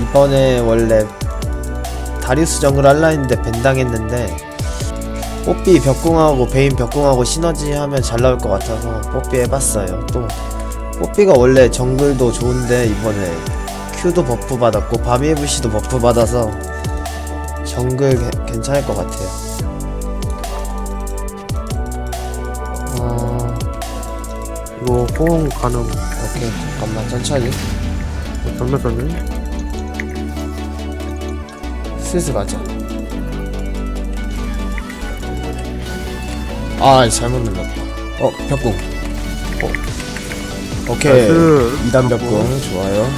이번에 원래 다리우스 정글 할라 했는데 벤 당했는데 뽀삐 벽궁하고 베인 벽궁하고 시너지 하면 잘 나올 것 같아서 뽀삐 해봤어요 또 뽀삐가 원래 정글도 좋은데 이번에 Q도 버프 받았고 바미의 부시도 버프 받아서 정글 개- 괜찮을 것 같아요 어... 이거 호응 가능. 오케이 잠깐만 천천히 잠깐만요. 슬슬 가자. 아 잘못 눌렀다. 어 벽궁. 어. 오케이. 나이스. 2단 벽궁 좋아요.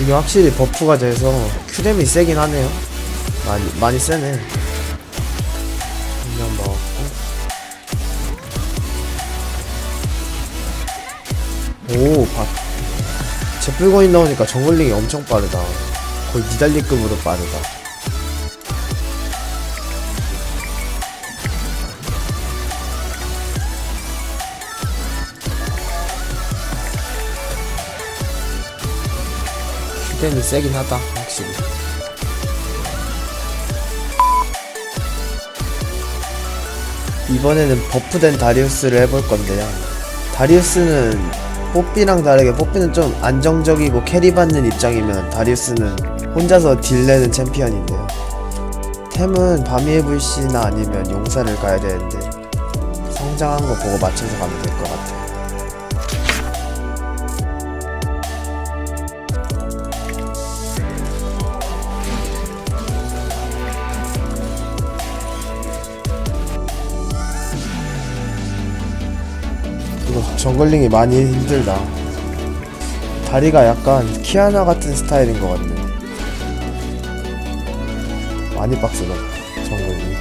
이게 확실히 버프가 돼서 큐뎀이 세긴 하네요. 많이 많이 세네. 한명 먹었고. 오, 바. 제뿔거인 나오니까 정글링이 엄청 빠르다. 거의 니달리급으로 빠르다. 휴대는 세긴 하다, 확실히. 이번에는 버프된 다리우스를 해볼 건데요. 다리우스는 뽀삐랑 다르게 뽀삐는 좀 안정적이고 캐리 받는 입장이면 다리우스는 혼자서 딜 내는 챔피언인데요. 템은 바미의 불씨나 아니면 용사를 가야 되는데 성장한 거 보고 맞춰서 가면 될 것 같아요. 정글링이 많이 힘들다. 다리가 약간 키아나 같은 스타일인 것 같네. 많이 빡세다, 정글링.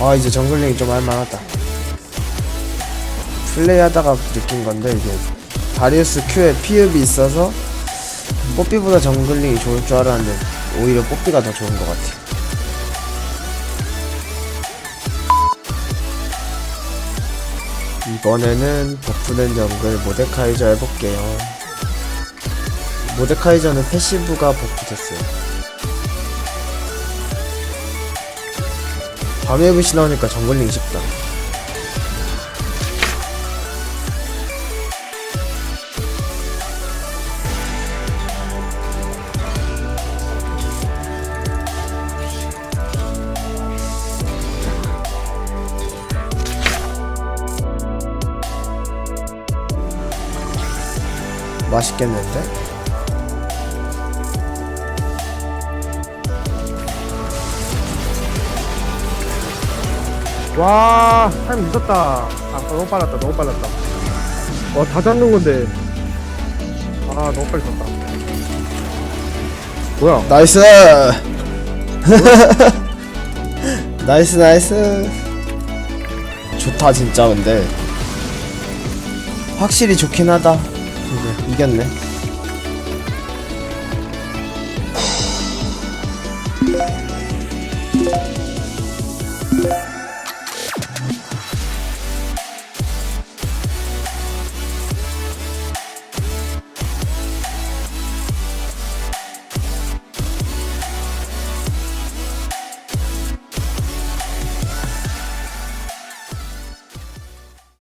아, 이제 정글링이 좀 할만하다. 플레이하다가 느낀 건데 이게 다리우스 Q에 피읍이 있어서 뽀삐보다 정글링이 좋을 줄 알았는데 오히려 뽀삐가 더 좋은 것 같아. 이번에는 버프된 정글 모데카이저 해볼게요. 모데카이저는 패시브가 버프됐어요. 밤에 불씨 나오니까 정글링 쉽다. 맛있겠는데? 와, 타임 늦었다. 아, 너무 빨랐다. 너무 빨랐다. 와, 다 잡는 건데. 아, 너무 빨리 졌다. 뭐야? 나이스! 나이스 나이스 좋다 진짜 근데 확실히 좋긴 하다 이겼네